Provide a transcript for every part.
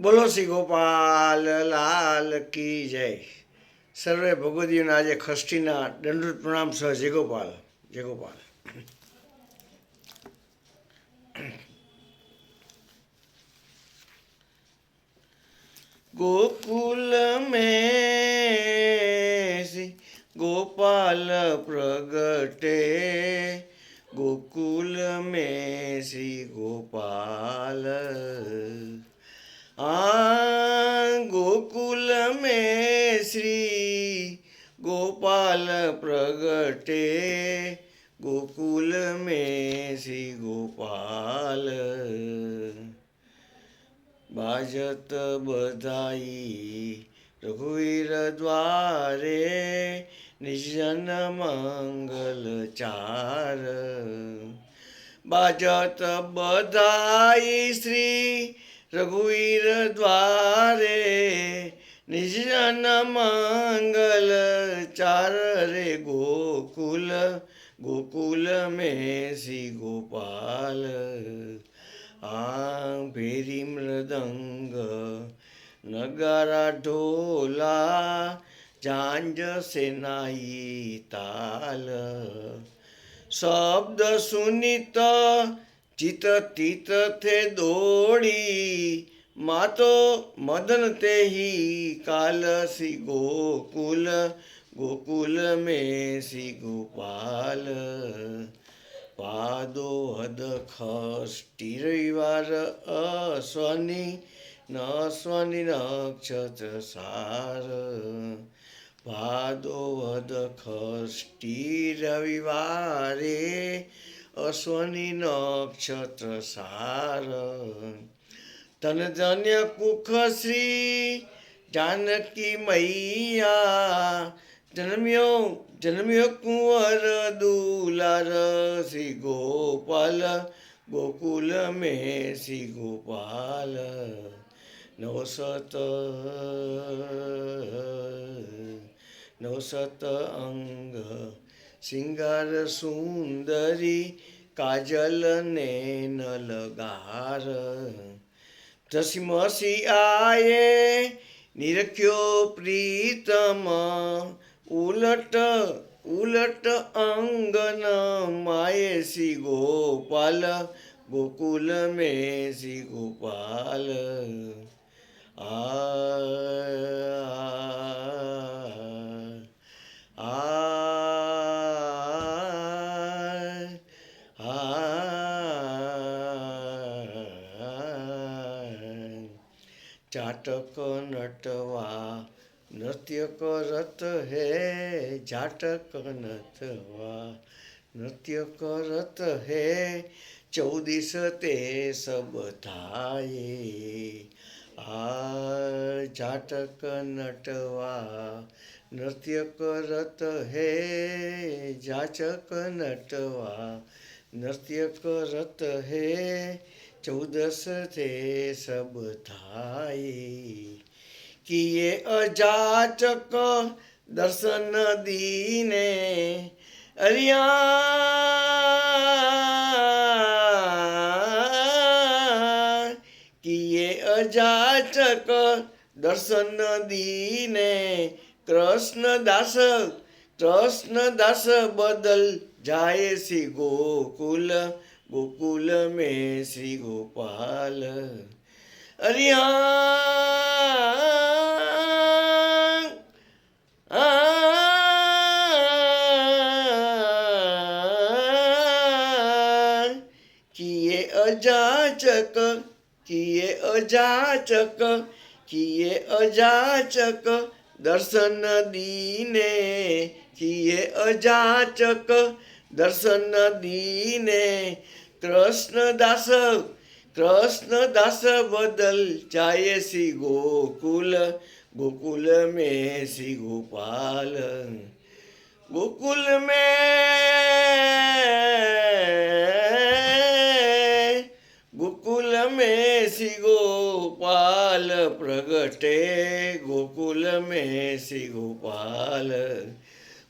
બોલો શ્રી ગોપાલ લાલ કી જય સર્વે ભગવદીઓના આજે ખષ્ટીના દંડૃત પ્રણામ સહ જય ગોપાલ જય ગોપાલ गोकुल में श्री गोपाल प्रगटे गोकुल में श्री गोपाल આ ગોકુલ મેં શ્રી ગોપાલ પ્રગટે. ગોકુલ મેં શ્રી ગોપાલ. બાજત બધાઈ રઘુવીર દ્વારે નિજન મંગલ ચાર. બાજત બધાઈ શ્રી रघुवीर द्वारे निजन मंगल चार रे गोकुल गोकुल में श्री गोपाल। आ भेरी मृदंग, नगारा ढोला झांझ से नाई ताल। शब्द सुनीता ચિત તીત થે દોડી, માતો મદન તેહી કાલ સી ગોકુલ ગોકુલ મેં સી ગોપાલ. પાદો હદ ખષ્ટી રવિવાર અસ્વની ન સ્વની નક્ષત્ર સાર. પાદો હદ ખષ્ટી રવિવારે અશ્વની નક્ષત્ર સાર તન ધન્ય કુખ શ્રી જાનકી મૈયા જન્મ્યો જન્મ્યો કુંવર દુલાર શ્રી ગોપાલ ગોકુલ મેં શ્રી ગોપાલ નવસત નવસત અંગ सिंगार सुंदरी काजल नैन लगार धसमसी आए निरख्यो प्रीतम उलट उलट अंगन माये श्री गोपाल गोकुल में श्री गोपाल आ, आ, आ, आ ચાટક નટવા નૃત્ય કરત હે જાટક નટવા નૃત્ય કરત હે ચૌદીસ તે સબ થાય આ જાટક નટવા નૃત્ય કરત હે જાચક નટવા નૃત્ય કરત હે चौदस थे सब थाए। किए अजाचक दर्शन दीने। अरिया। किए अजाचक दर्शन दीने। कृष्ण दास कृष्ण दास बदल जाए सी गोकुल। गोकुल में श्री गोपाल। अरिया किए अजाचक किए अजाचक किए अजाचक दर्शन दीने। किए अजाचक દર્શન દીને કૃષ્ણ દાસ કૃષ્ણ દાસ બદલ જાય શ્રી ગોકુલ ગોકુલ મેં શ્રી ગોપાલ ગોકુલ મેં ગોકુલ મેં શ્રી ગોપાલ પ્રગટે ગોકુલ મેં શ્રી ગોપાલ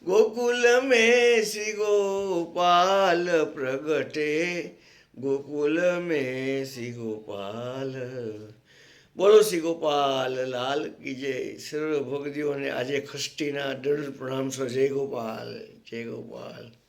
ગોકુલ મેં શ્રી ગોપાલ પ્રગટે. ગોકુલ મેં શ્રી ગોપાલ. બોલો શ્રી ગોપાલ, લાલ કી જય. સર્વ ભગદીઓને આજે ખષ્ટીના દૃઢ પ્રણામ છો જય ગોપાલ જય ગોપાલ.